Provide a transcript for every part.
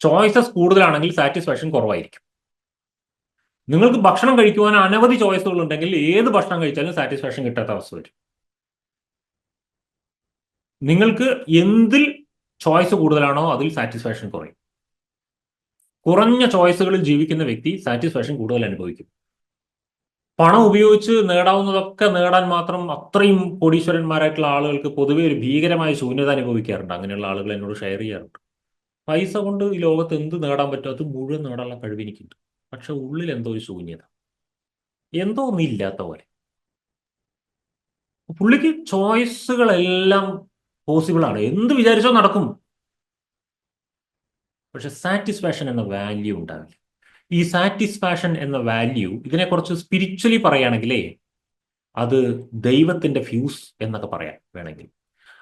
Choices കൂടുതലാണെങ്കിൽ satisfaction കുറവായിരിക്കും. നിങ്ങൾക്ക് ഭക്ഷണം കഴിക്കുവാൻ അനവധി ചോയ്സുകൾ ഉണ്ടെങ്കിൽ ഏത് ഭക്ഷണം കഴിച്ചാലും സാറ്റിസ്ഫാക്ഷൻ കിട്ടാത്ത അവസ്ഥ വരും. നിങ്ങൾക്ക് എന്തിൽ ചോയ്സ് കൂടുതലാണോ അതിൽ സാറ്റിസ്ഫാക്ഷൻ കുറയും. കുറഞ്ഞ ചോയ്സുകളിൽ ജീവിക്കുന്ന വ്യക്തി സാറ്റിസ്ഫാക്ഷൻ കൂടുതൽ അനുഭവിക്കും. പണം ഉപയോഗിച്ച് നേടാവുന്നതൊക്കെ നേടാൻ മാത്രം അത്രയും കോടീശ്വരന്മാരായിട്ടുള്ള ആളുകൾക്ക് പൊതുവെ ഒരു ഭീകരമായ ശൂന്യത അനുഭവിക്കാറുണ്ട്. അങ്ങനെയുള്ള ആളുകൾ എന്നോട് ഷെയർ ചെയ്യാറുണ്ട്. പൈസ കൊണ്ട് ഈ ലോകത്ത് എന്ത് നേടാൻ പറ്റുമോ അത് മുഴുവൻ നേടാനുള്ള കഴിവ് എനിക്കുണ്ട് പക്ഷെ ഉള്ളിൽ എന്തോ ഒരു ശൂന്യത. എന്തോ ഒന്നില്ലാത്ത പോലെ. പുള്ളിക്ക് ചോയ്സുകളെല്ലാം പോസിബിൾ ആണ്. എന്ത് വിചാരിച്ചോ നടക്കും. പക്ഷെ സാറ്റിസ്ഫാക്ഷൻ എന്ന വാല്യൂ ഉണ്ടാവില്ല. ഈ സാറ്റിസ്ഫാക്ഷൻ എന്ന വാല്യൂ ഇതിനെ കുറച്ച് സ്പിരിച്വലി പറയുകയാണെങ്കിലേ അത് ദൈവത്തിന്റെ ഫ്യൂസ് എന്നൊക്കെ പറയാം വേണമെങ്കിൽ.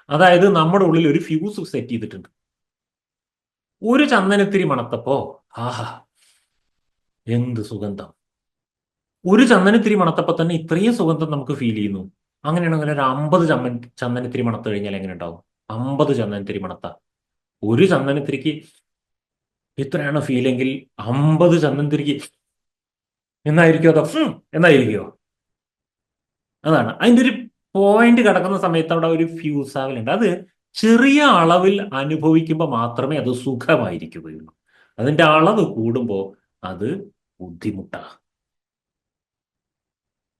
അതായത് നമ്മുടെ ഉള്ളിൽ ഒരു ഫ്യൂസ് സെറ്റ് ചെയ്തിട്ടുണ്ട്. ഒരു ചന്ദനത്തിരി മണത്തപ്പോ? ആഹാ. എന്ത് സുഗന്ധം. ഒരു ചന്ദനത്തിരി മണത്തപ്പോ തന്നെ ഇത്രയും സുഗന്ധം നമുക്ക് ഫീൽ ചെയ്യുന്നു. അങ്ങനെയാണെങ്കിൽ ഒരു അമ്പത് ചമ്മൻ ചന്ദനത്തിരി മണത്ത് കഴിഞ്ഞാൽ എങ്ങനെ ഉണ്ടാവും? അമ്പത് ചന്ദനത്തിരി മണത്ത. ഒരു ചന്ദനത്തിരിക്ക് ഇത്രയാണ് ഫീലെങ്കിൽ അമ്പത് ചന്ദനത്തിരിക്ക് എന്നായിരിക്കോ അതോ? എന്നായിരിക്കോ? അതാണ്. അതിന്റെ ഒരു പോയിന്റ് കിടക്കുന്ന സമയത്ത് അവിടെ ഒരു ഫ്യൂസ് ആവലുണ്ട് അത് ചെറിയ അളവിൽ അനുഭവിക്കുമ്പോൾ മാത്രമേ അത് സുഖമായിരിക്കുകയുള്ളൂ. അതിന്റെ അളവ് കൂടുമ്പോൾ അത് ബുദ്ധിമുട്ടാണ്